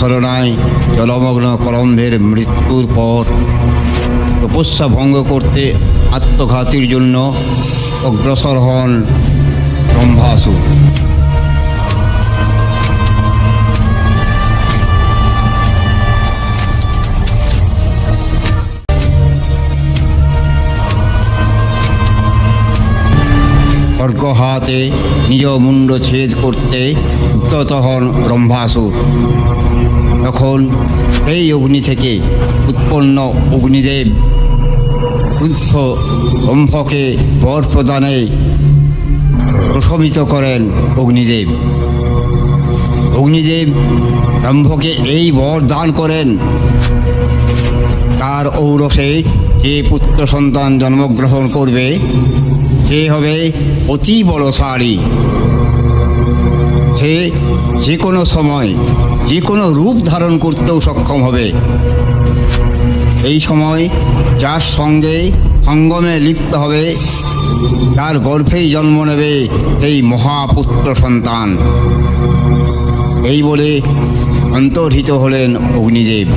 ছলনায় জলমগ্ন কলম্বের মৃত্যুর পর তপস্যা ভঙ্গ করতে আত্মঘাতীর জন্য অগ্রসর হন ব্রহ্মাসুর। হাতে, নিজ মুন্ড ছেদ করতে উদ্যত হন ব্রহ্মাসুর। তখন এই অগ্নি থেকে উৎপন্ন অগ্নিদেব ক্রুদ্ধ ব্রহ্মকে বর প্রদানে প্রশমিত করেন অগ্নিদেব। অগ্নিদেব ব্রহ্মকে এই বর দান করেন। তার ঔরসে যে পুত্র সন্তান জন্মগ্রহণ করবে সে হবে অতি বলশালী সে যে কোনো সময় যে কোনো রূপ ধারণ করতেও সক্ষম হবে। এই সময় যার সঙ্গে সঙ্গমে লিপ্ত হবে, তার গর্ভেই জন্ম নেবে এই মহাপুত্র সন্তান। এই বলে অন্তর্হিত হলেন অগ্নিদেব।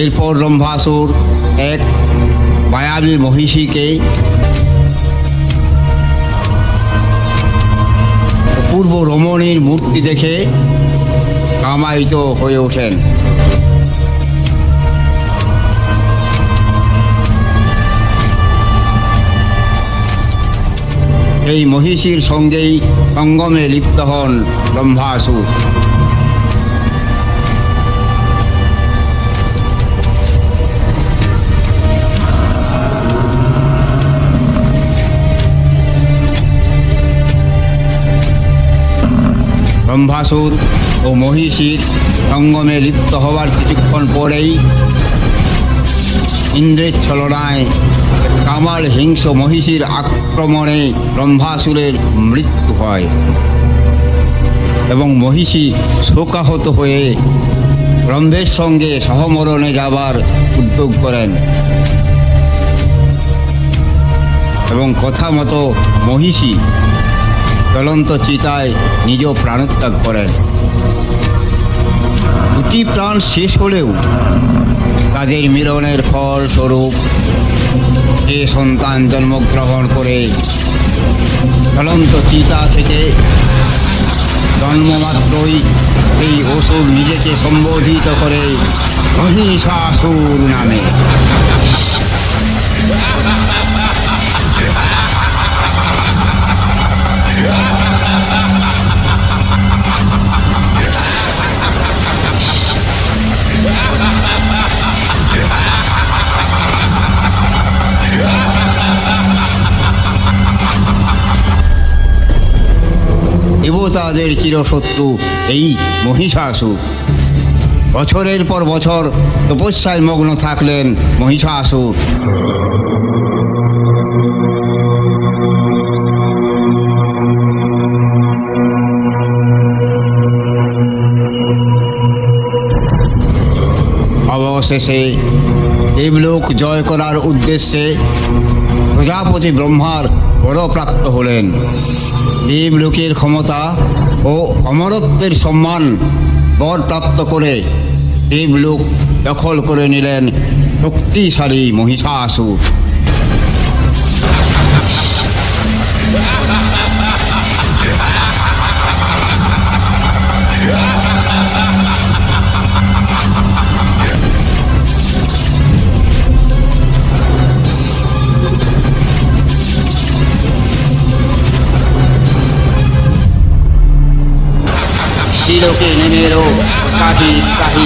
এরপর রম্ভাসুর এক মায়াবী মহিষীকে পূর্ব রমণীর মূর্তি দেখে কামায়িত হয়ে ওঠেন। এই মহিষীর সঙ্গেই সঙ্গমে লিপ্ত হন ব্রহ্মাসুর ব্রহ্মাসুর ও মহিষীর সঙ্গমে লিপ্ত হওয়ার কিছুক্ষণ পরেই ইন্দ্রের ছলনায় কামাল হিংস মহিষীর আক্রমণে ব্রহ্মাসুরের মৃত্যু হয় এবং মহিষী শোকাহত হয়ে ব্রহ্মের সঙ্গে সহমরণে যাবার উদ্যোগ করেন। এবং কথা মতো মহিষী জ্বলন্ত চিতায় নিজ প্রাণত্যাগ করেন। দুটি প্রাণ শেষ হলেও তাদের মিলনের ফল স্বরূপ এ সন্তান জন্মগ্রহণ করে জ্বলন্ত চিতা থেকে জন্মমাত্রই এই অসুর নিজেকে সম্বোধিত করে মহিষাসুর নামে। দেবতাদের চিরশত্রু এই মহিষাসুর। বছরের পর বছর তপস্যায় মগ্ন থাকলেন মহিষাসুর। অবশেষে দেবলোক জয় করার উদ্দেশ্যে প্রজাপতি ব্রহ্মার বরপ্রাপ্ত হলেন। দেবলোকের ক্ষমতা ও অমরত্বের সম্মান বর প্রাপ্ত করে দেবলোক দখল করে নিলেন শক্তিশালী মহিষাসুর। এলো কাঠি কাহি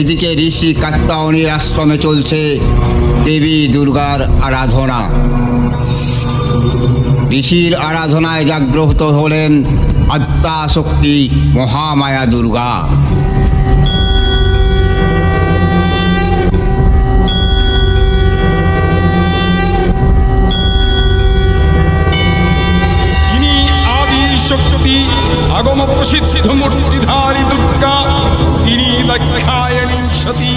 এদিকে ঋষি কাত্তায়নীর আশ্রমে চলছে দেবী দুর্গার আরাধনা। ঋষির আরাধনায় জাগ্রত হলেন আত্মা শক্তি মহামায়া দুর্গা। শক্তি আগম প্রসিদ্ধ মূর্তিধারী দুর্গা, তিনি দক্ষায়ণী সতী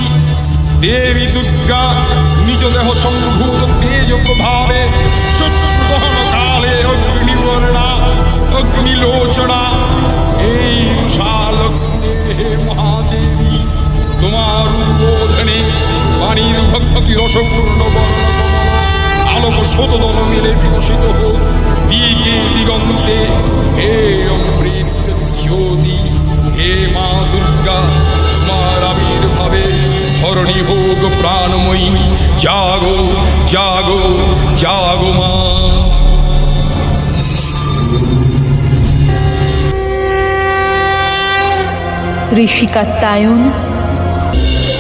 দেবী দুর্গা, নিজ দেহ সম্ভূত তেজ প্রভাবে চতুর্দহন কালে অগ্নিবর্ণা অগ্নিলোচনা এই উষালগ্নে হে মহাদেবী, তোমার উদ্বোধনে পানির ভক্তি রসপূর্ণ বর্ণ আলোক শতদল মিলে বিকশিত হোক দিকে দিগন্তে। হে অমৃত জ্যোতি, হে মা দুর্গা, তোমার আবির্ভাবে ধরণী হোক প্রাণময়ী। জাগো জাগো জাগো মা। ঋষি কাত্তায়ন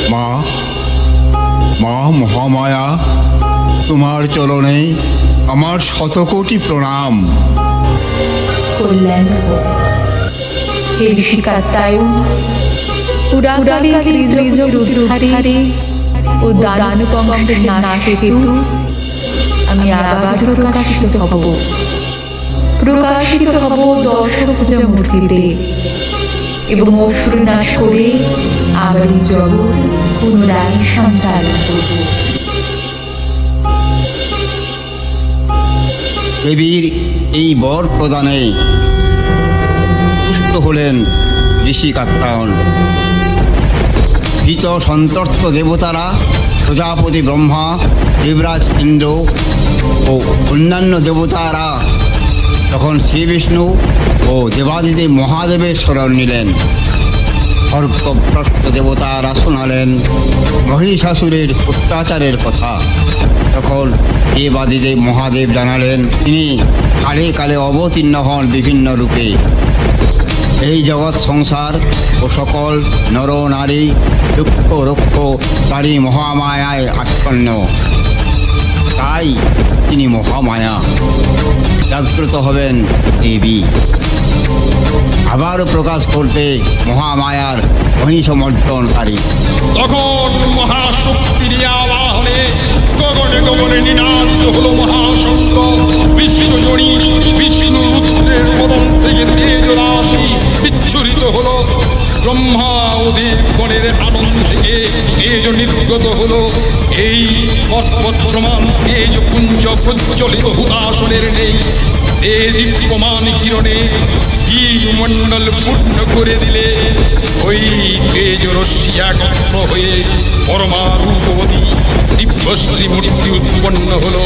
মা মা মহামায়া তোমার চরণে আমার শতকোটি প্রণাম। কল্যাণ। হে ঋষি কাত্তায়ন পুরাকালে ও আমি আবার প্রকাশিত হব। প্রকাশিত হব দশ পূজা মূর্তিতে। এবং অসুর নাশ করে আবার জগৎ পুনরায় সঞ্চালন দেবীর এই বর প্রদানে পুষ্ট হলেন ঋষি কাত্তায়ন ভীত সন্তর্ত দেবতারা, প্রজাপতি ব্রহ্মা, দেবরাজ ইন্দ্র ও অন্যান্য দেবতারা তখন শ্রীবিষ্ণু ও দেবাদিদেব মহাদেবের স্মরণ নিলেন। স্বর্গভ্রষ্ট দেবতারা শোনালেন মহিষাসুরের অত্যাচারের কথা। তখন দেবাদিদেব মহাদেব জানালেন, তিনি কালে কালে অবতীর্ণ হন বিভিন্ন রূপে। এই জগৎ সংসার ও সকল নর নারী দুঃখ রক্ষ তারই মহামায়ায় আচ্ছন্ন। তাই তিনি মহামায়া। জাগ্রত হবেন দেবী আবারও প্রকাশ করতে মহামায়ার মহিষমর্দনকারী তখন মহাশক্তির আবাহনে গগনে গগনে নিনাদিত হলো মহাশঙ্ক বিশ্বজনী বিষ্ণু রুদ্রের মদন থেকে তেজ রাশি বিচ্ছুরিত হলো। ব্রহ্মা ও দেবগণের আনন্দ তেজ নির্গত হলো, এই পর্বত প্রমাণ তেজ পুঞ্জ প্রজ্বলিত হুতাসনের নেই, এ দীপ্যমান কিরণে মণ্ডল পূর্ণ করে দিলে, ওই তেজ রশ্মি একত্র হয়ে পরমারূপবতী দিব্যশ্রী মূর্তি উৎপন্ন হলো।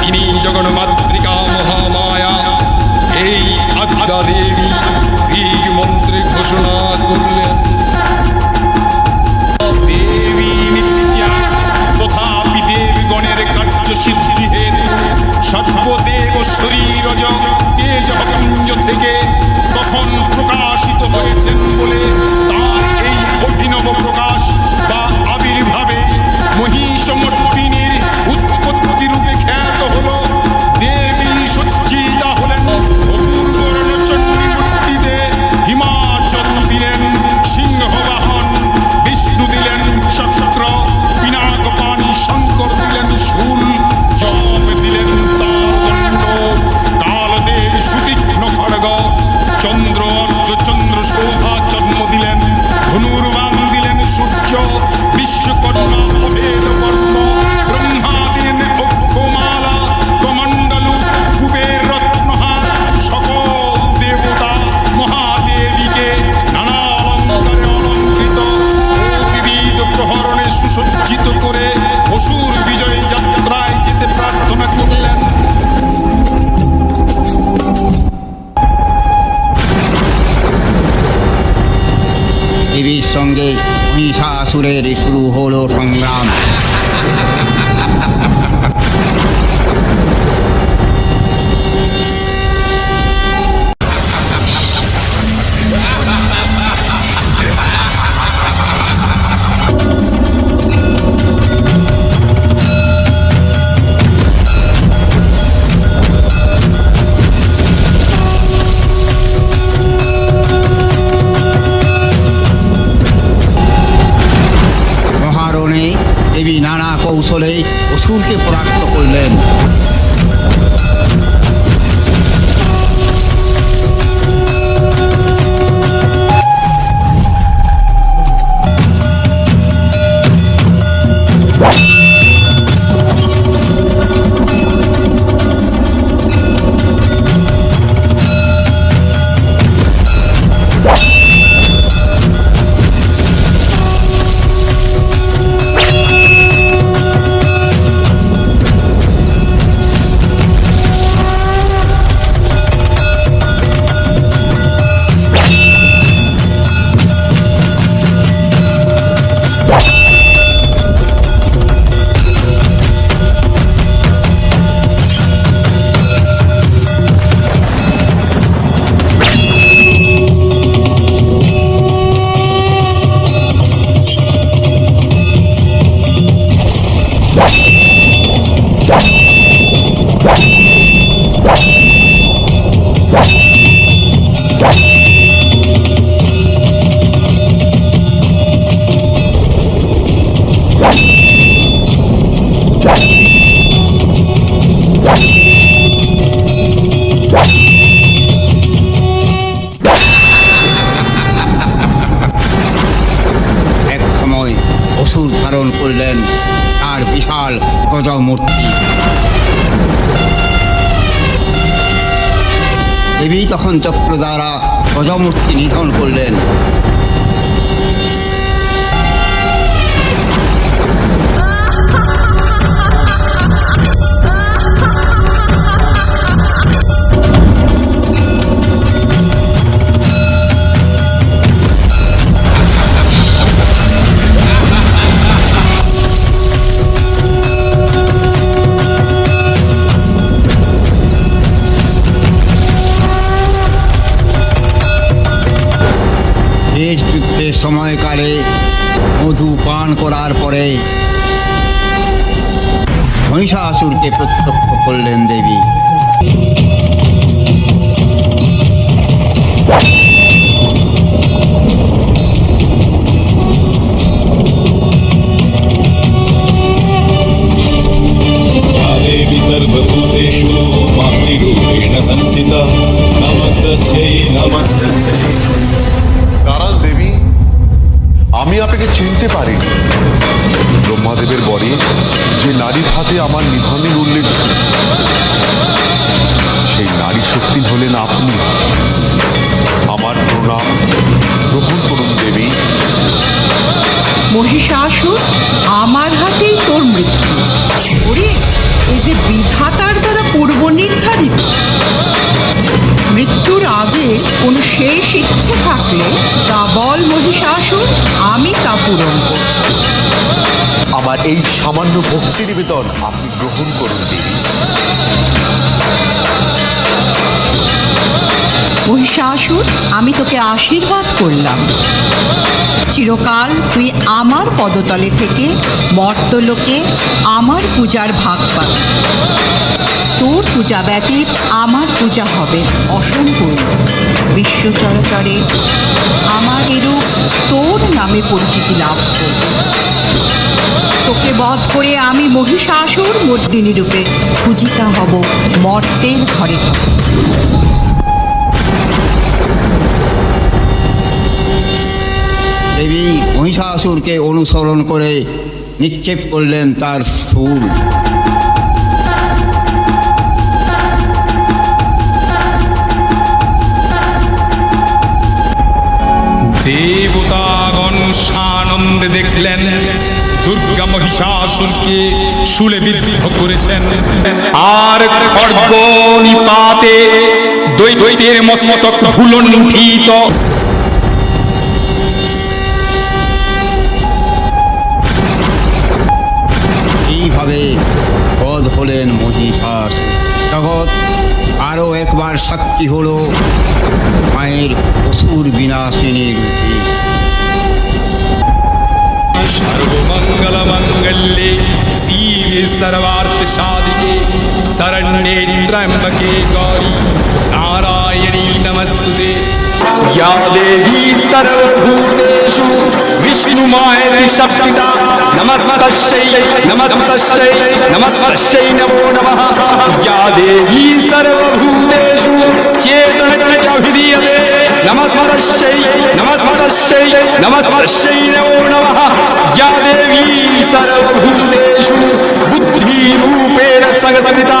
তিনি জগন্মাতৃকা মহামায়া, এই আদ্যা দেবী ঋগ মন্ত্রে ঘোষণা করলেন থেকে তখন প্রকাশিত হয়েছেন বলে তার এই অভিনব প্রকাশ বা সাজাও মূর্তি দেবী তখন চক্র দ্বারা অজমূর্তি নিধন করলেন। সময়কালে মধু পান করার পরে মহিষাসুরকে প্রত্যক্ষ করলেন দেবী। চিনতে পারিনি ব্রহ্মাদেবের বরে, যে নারীর হাতে আমার নিধনের উল্লেখ সেই নারী শক্তি হলেন আপনি। আমার প্রণাম। গ্রহণ করুন দেবী। মহিষাসুর আমার হাতেই তোর মৃত্যু। এই যে বিধাতার দ্বারা পূর্ব নির্ধারিত মৃত্যুর আগে কোনো শেষ ইচ্ছে থাকলে তা বল মহিষাসুর, আমি তা পূরণ করব। আমার এই সামান্য ভক্তি নিবেদন আপনি গ্রহণ করুন, দেবী। আমি তোকে আশীর্বাদ করলাম। চিরকাল তুই আমার পদতলে থেকে মর্তলোকে আমার পূজার ভাগ পাবি। তোর পূজা ব্যতীত আমার পূজা হবে অসম্পূর্ণ। বিশ্ব চরাচরে আমার এরূপ তোর নামে পরিচিতি লাভ করবে। তোকে বধ করে আমি মহিষাসুর মর্দিনী রূপে পূজিতা হব মর্তের ঘরে। মহিষাসুরকে অনুসরণ করে নিক্ষেপ করলেন তার ফুল। দেবতাগণ সানন্দে দেখলেন, দুর্গা মহিষাসুরকে শুলে বিদ্ধ করেছেন। আর খড়গ নিপাতে দৈত্যের মস্তক ভুলণ্ঠিত হবে। পদ হলেন মহিষাস। জগৎ আরও একবার সাক্ষী হল মায়ের অসুর বিনাশিনীর সর্বমঙ্গল মঙ্গল্যে শ্রী सर्वार्थ साधिके शरण्ये त्र्यंबके गौरी नारायणी नमस्ते या देवी सर्वभूतेषु विष्णुमायति शक्तिता नमस्तस्यै नमस्तस्यै नमस्तस्यै नमो नमः या देवी सर्वभूतेषु चेतनजभिधीयते നമസ്മരശ്ശൈ നമസ്മരശ്ശൈ നമസ്മർശൈ നമോ നമഃ യാ ദേവീ സർവഭൂതേഷു ബുദ്ധിരൂപേണ സഹസമിതാ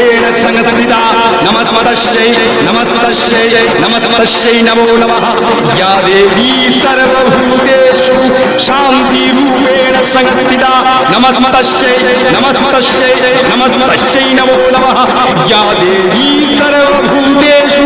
నమస్తశ్యై నమస్తశ్యై నమస్తశ్యై నమో నమ యా దేవీ సర్వభూతేషు శాంతి రూపేణ సంస్థిత నమస్తశ్యై నమస్తశ్యై నమస్తశ్యై నమో నమ యా దేవీ సర్వభూతేషు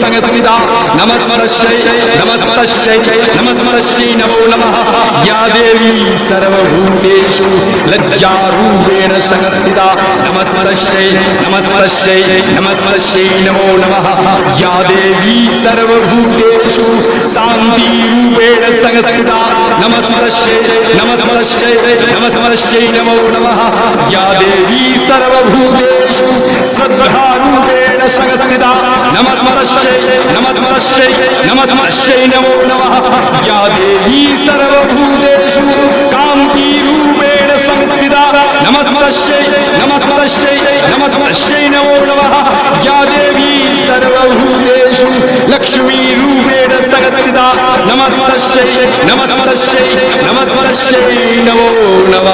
സംഗീത നമസ്തശ്ശൈ നമസ്തശ്ശൈ നമസ്തശ്ശൈ നമോ നമഃ. യാ ദേവി സർവഭൂതേഷു ലജ്ജാരൂപേണ സംഗീത നമസ്തശ്ശൈ നമസ്തശ്ശൈ നമസ്തശ്ശൈ നമോ നമഃ. യാ ദേവി സർവഭൂതേഷു ശാന്തി രൂപേണ സംഗീത നമസ്തശ്ശൈ നമസ്തശ്ശൈ നമസ്തശ്ശൈ നമോ നമഃ. യാ ദേവി സർവഭൂതേഷു ശ്രദ്ധാരൂപേണ സംഗീത നമസ്തശ്ശൈ నమస్తై నమస్తై నమో నమ యా దేవీ సర్వభూతేషు కాంతి రూపేణ సంస్థిత నమస్తై నమస్తై నమస్తై నమో నమ యా దేవీ సర్వభూతేషు లక్ష్మీ రూపేణ సంస్థిత నమస్తై నమస్తై నమస్తై నమో నమ